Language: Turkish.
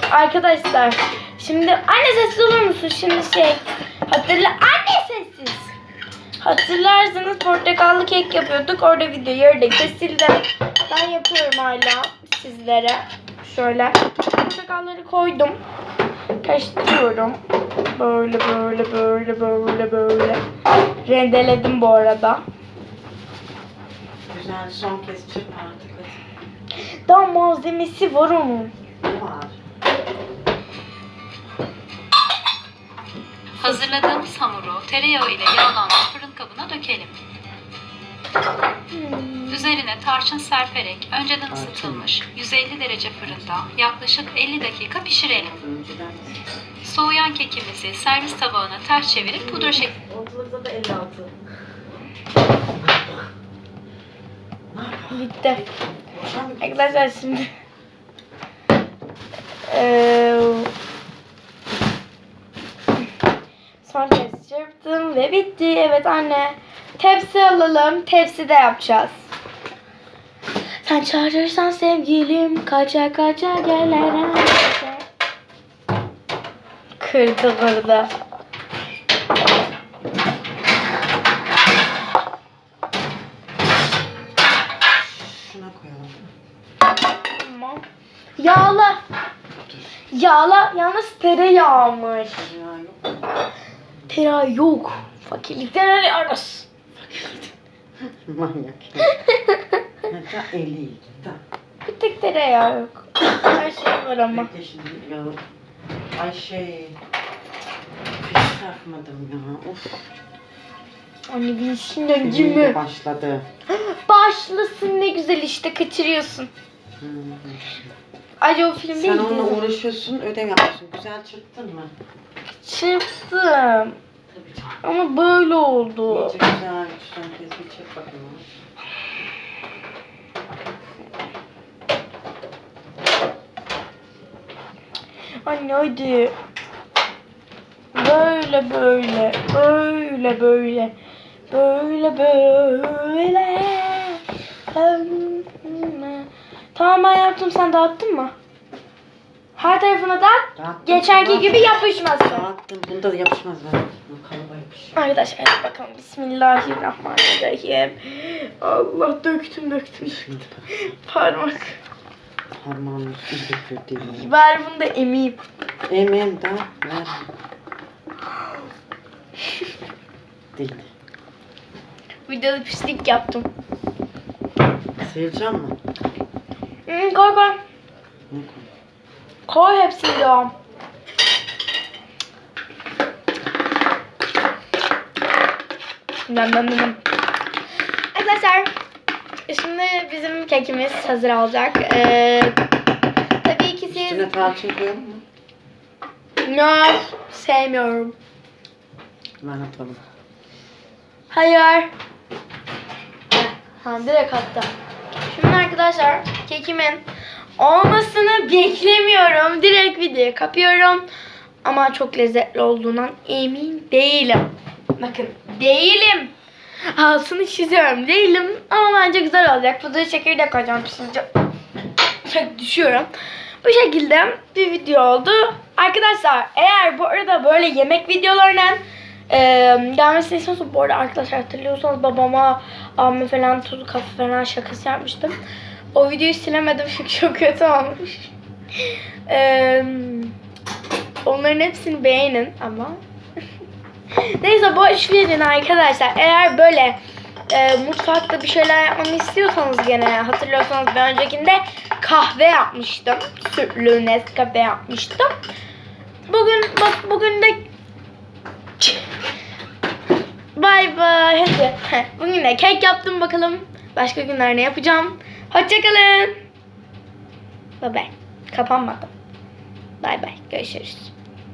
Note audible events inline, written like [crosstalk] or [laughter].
arkadaşlar şimdi anne sessiz olur musun? Şimdi şey hatırla anne sessiz. Hatırlarsanız portakallı kek yapıyorduk. Orada video yarıda kesildi. Ben yapıyorum hala sizlere. Şöyle portakalları koydum. Karıştırıyorum. Böyle böyle böyle böyle böyle. Rendeledim bu arada. Güzel son kez çırp artık. Daha malzemesi var onun. Hazırladığımız hamuru tereyağı ile yağlanmış fırın kabına dökelim. Üzerine tarçın serperek önceden ısıtılmış 150 derece fırında yaklaşık 50 dakika pişirelim. Soğuyan kekimizi servis tabağına ters çevirip pudra şeklinde Ortalıkta da 56. Bitti. Arkadaşlar şimdi son kez çırptım ve bitti. Evet anne. Tepsi alalım. Tepsi de yapacağız. Sen çağırırsan sevgilim kaça kaça gelir Kırdı kırdı. Şuna koyalım. Tamam. Yağla. Yağla. Yalnız tereyağmış. Ya yok. Tereyağı yok. Fakirlikten arıyoruz. [laughs] Manyak. 50. Da. Bir tek tereyağı yok. Her şey var ama. Bekle şimdi yağı. Ay şey. Fiş takmadım ya. Of. Anne bilsin Film de başladı. [gasps] Başlasın ne güzel işte kaçırıyorsun. Hı. Acı o film Sen değil onunla mi? uğraşıyorsun, ödev yapıyorsun. Güzel çırptın mı? Canım. Ama böyle oldu. İyice güzel. Bakayım. Anne hadi. Böyle böyle. Böyle böyle. Böyle böyle. Tamam ben yaptım sen dağıttın mı? Her tarafına dağıt. Dağıttım, Geçenki gibi yapışmasın. Dağıttım. Bunda da yapışmaz ben. Kalıba yapış. Arkadaşlar hadi bakalım. Bismillahirrahmanirrahim. Allah döktüm döktüm. Bak. Parmak. Parmağın üstüne döküldüğüm. Ver bunu da emeyim. Emem da ver. Değil. Videoda pislik yaptım. Sıyıracağım mı? Hmm, koy koy. Ne koy? Koy hepsini devam. Nem nem, nem. Arkadaşlar şimdi bizim kekimiz hazır olacak. Ee, tabii ki siz Üstüne tarçın koyalım mı? no, sevmiyorum. Ben atalım. Hayır. Ha direkt attı. Şimdi arkadaşlar kekimin olmasını beklemiyorum. Direkt video kapıyorum. Ama çok lezzetli olduğundan emin değilim. Bakın değilim. Altını çiziyorum değilim. Ama bence güzel olacak. Pudra şekeri de koyacağım pişince. Çok düşüyorum. Bu şekilde bir video oldu. Arkadaşlar eğer bu arada böyle yemek videolarından e, gelmesini istiyorsanız bu arada arkadaşlar hatırlıyorsanız babama abime falan tuzlu kafe falan şakası yapmıştım. O videoyu silemedim çünkü çok kötü olmuş. E, onların hepsini beğenin ama. [laughs] Neyse boş verin arkadaşlar. Eğer böyle e, mutfakta bir şeyler yapmamı istiyorsanız gene hatırlıyorsanız bir öncekinde kahve yapmıştım. Sütlü Nescafe yapmıştım. Bugün bak bugün de Bay bay hadi. Bugün de kek yaptım bakalım. Başka günler ne yapacağım. Hoşçakalın. Bay bay. Kapanmadım. Bay bay. Görüşürüz.